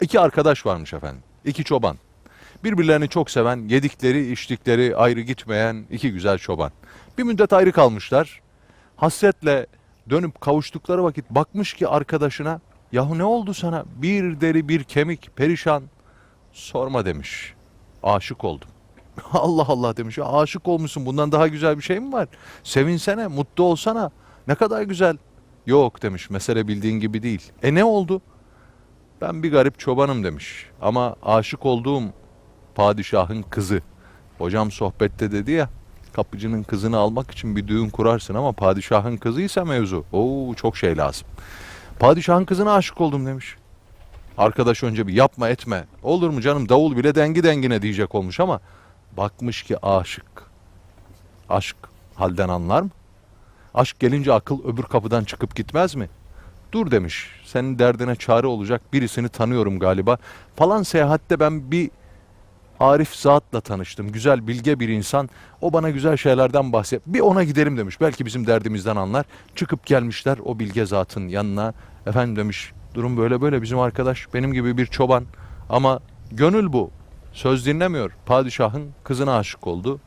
İki arkadaş varmış efendim. İki çoban. Birbirlerini çok seven, yedikleri, içtikleri ayrı gitmeyen iki güzel çoban. Bir müddet ayrı kalmışlar. Hasretle dönüp kavuştukları vakit bakmış ki arkadaşına yahu ne oldu sana? Bir deri bir kemik perişan. Sorma demiş. Aşık oldum. Allah Allah demiş. Aşık olmuşsun. Bundan daha güzel bir şey mi var? Sevinsene, mutlu olsana. Ne kadar güzel. Yok demiş. Mesele bildiğin gibi değil. E ne oldu? Ben bir garip çobanım demiş. Ama aşık olduğum padişahın kızı. Hocam sohbette dedi ya kapıcının kızını almak için bir düğün kurarsın ama padişahın kızıysa mevzu. Oo çok şey lazım. Padişahın kızına aşık oldum demiş. Arkadaş önce bir yapma etme. Olur mu canım davul bile dengi dengine diyecek olmuş ama bakmış ki aşık. Aşk halden anlar mı? Aşk gelince akıl öbür kapıdan çıkıp gitmez mi? Dur demiş. Senin derdine çare olacak birisini tanıyorum galiba. Falan seyahatte ben bir Arif zatla tanıştım. Güzel, bilge bir insan. O bana güzel şeylerden bahset. Bir ona gidelim demiş. Belki bizim derdimizden anlar. Çıkıp gelmişler o bilge zatın yanına. Efendim demiş, durum böyle böyle bizim arkadaş benim gibi bir çoban. Ama gönül bu. Söz dinlemiyor. Padişahın kızına aşık oldu.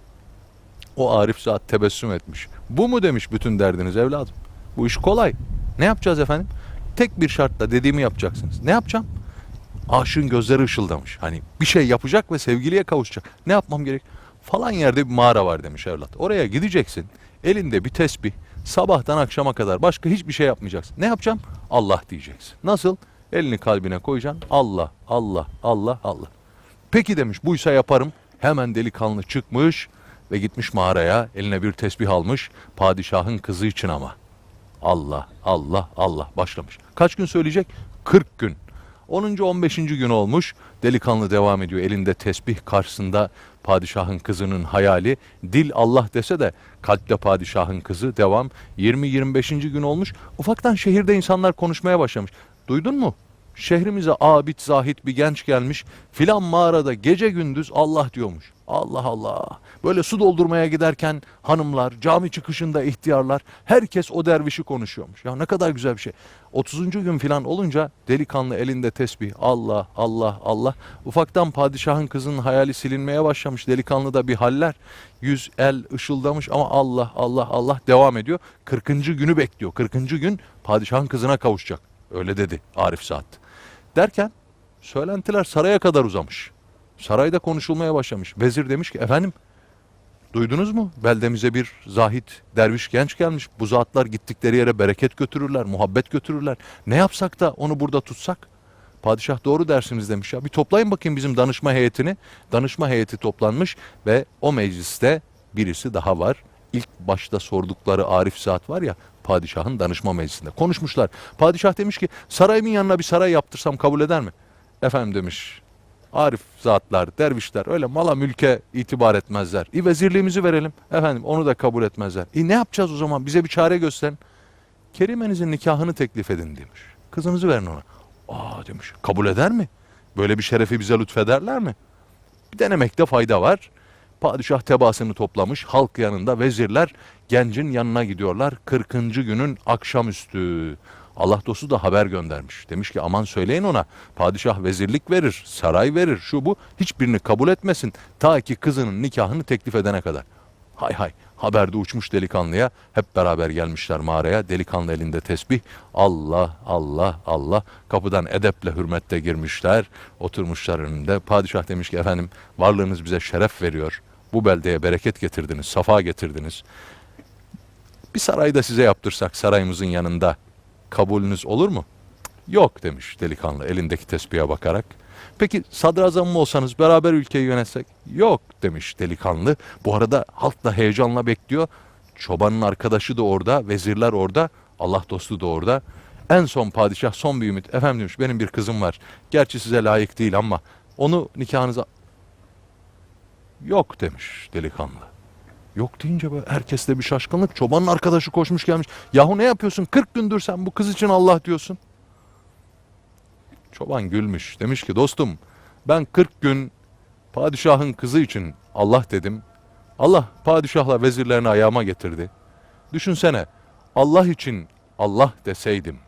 O Arif zat tebessüm etmiş. Bu mu demiş bütün derdiniz evladım? Bu iş kolay. Ne yapacağız efendim? Tek bir şartla dediğimi yapacaksınız. Ne yapacağım? Aşığın gözleri ışıldamış. Hani bir şey yapacak ve sevgiliye kavuşacak. Ne yapmam gerek? Falan yerde bir mağara var demiş evlat. Oraya gideceksin. Elinde bir tesbih. Sabahtan akşama kadar başka hiçbir şey yapmayacaksın. Ne yapacağım? Allah diyeceksin. Nasıl? Elini kalbine koyacaksın. Allah, Allah, Allah, Allah. Peki demiş buysa yaparım. Hemen delikanlı çıkmış ve gitmiş mağaraya. Eline bir tesbih almış. Padişahın kızı için ama. Allah, Allah, Allah başlamış. Kaç gün söyleyecek? 40 gün. 10. 15. gün olmuş. Delikanlı devam ediyor. Elinde tesbih karşısında padişahın kızının hayali. Dil Allah dese de kalpte padişahın kızı devam. 20-25. gün olmuş. Ufaktan şehirde insanlar konuşmaya başlamış. Duydun mu? Şehrimize abid zahit bir genç gelmiş. Filan mağarada gece gündüz Allah diyormuş. Allah Allah. Böyle su doldurmaya giderken hanımlar, cami çıkışında ihtiyarlar, herkes o dervişi konuşuyormuş. Ya ne kadar güzel bir şey. 30. gün filan olunca delikanlı elinde tesbih. Allah, Allah, Allah. Ufaktan padişahın kızının hayali silinmeye başlamış. Delikanlı da bir haller. Yüz, el ışıldamış ama Allah, Allah, Allah devam ediyor. 40. günü bekliyor. 40. gün padişahın kızına kavuşacak. Öyle dedi Arif Saat. Derken söylentiler saraya kadar uzamış. Sarayda konuşulmaya başlamış. Vezir demiş ki efendim duydunuz mu? Beldemize bir zahit derviş genç gelmiş. Bu zatlar gittikleri yere bereket götürürler, muhabbet götürürler. Ne yapsak da onu burada tutsak? Padişah doğru dersiniz demiş ya. Bir toplayın bakayım bizim danışma heyetini. Danışma heyeti toplanmış ve o mecliste birisi daha var. İlk başta sordukları Arif Zat var ya padişahın danışma meclisinde. Konuşmuşlar. Padişah demiş ki sarayımın yanına bir saray yaptırsam kabul eder mi? Efendim demiş Arif zatlar, dervişler öyle mala mülke itibar etmezler. İ vezirliğimizi verelim. Efendim onu da kabul etmezler. İ ne yapacağız o zaman? Bize bir çare gösterin. Kerimenizin nikahını teklif edin demiş. Kızınızı verin ona. Aa demiş. Kabul eder mi? Böyle bir şerefi bize lütfederler mi? Bir denemekte fayda var. Padişah tebaasını toplamış. Halk yanında vezirler gencin yanına gidiyorlar. 40. günün akşamüstü. Allah dostu da haber göndermiş. Demiş ki aman söyleyin ona. Padişah vezirlik verir, saray verir, şu bu. Hiçbirini kabul etmesin. Ta ki kızının nikahını teklif edene kadar. Hay hay haberde uçmuş delikanlıya. Hep beraber gelmişler mağaraya. Delikanlı elinde tesbih. Allah Allah Allah. Kapıdan edeple hürmetle girmişler. Oturmuşlar önünde. Padişah demiş ki efendim varlığınız bize şeref veriyor. Bu beldeye bereket getirdiniz, safa getirdiniz. Bir sarayda size yaptırsak sarayımızın yanında kabulünüz olur mu? Yok demiş delikanlı elindeki tesbihe bakarak. Peki sadrazam mı olsanız beraber ülkeyi yönetsek? Yok demiş delikanlı. Bu arada halk da heyecanla bekliyor. Çobanın arkadaşı da orada, vezirler orada, Allah dostu da orada. En son padişah son bir ümit. Efendim demiş benim bir kızım var. Gerçi size layık değil ama onu nikahınıza... Yok demiş delikanlı. Yok deyince böyle herkeste bir şaşkınlık. Çobanın arkadaşı koşmuş gelmiş. Yahu ne yapıyorsun? 40 gündür sen bu kız için Allah diyorsun. Çoban gülmüş. Demiş ki dostum ben 40 gün padişahın kızı için Allah dedim. Allah padişahla vezirlerini ayağıma getirdi. Düşünsene Allah için Allah deseydim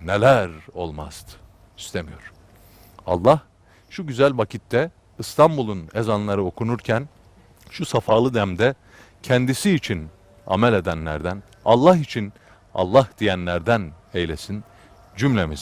neler olmazdı. İstemiyor. Allah şu güzel vakitte İstanbul'un ezanları okunurken şu safalı demde kendisi için amel edenlerden, Allah için Allah diyenlerden eylesin cümlemizi.